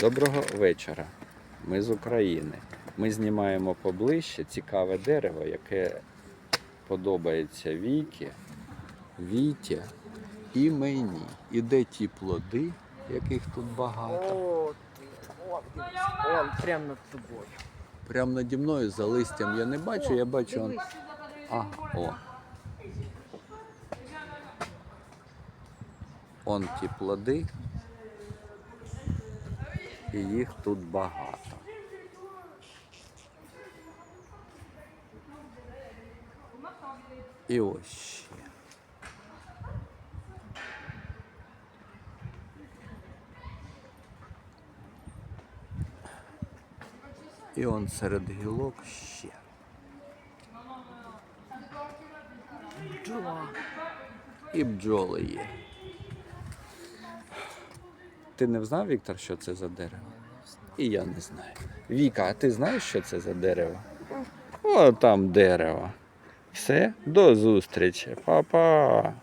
Доброго вечора. Ми з України. Ми знімаємо поближче цікаве дерево, яке подобається Вікі, Віті і мені. І де ті плоди, яких тут багато. О, ти. О. Прямо над тобою. Прямо наді мною за листям я не бачу, я бачу. Он... А, о. Он ті плоди. І їх тут багато. І ось ще. І он серед гілок ще. Бджола. І бджоли є. Ти не знав, Віктор, що це за дерево? І я не знаю. Віка, а ти знаєш, що це за дерево? О, там дерево. Все, до зустрічі. Па-па.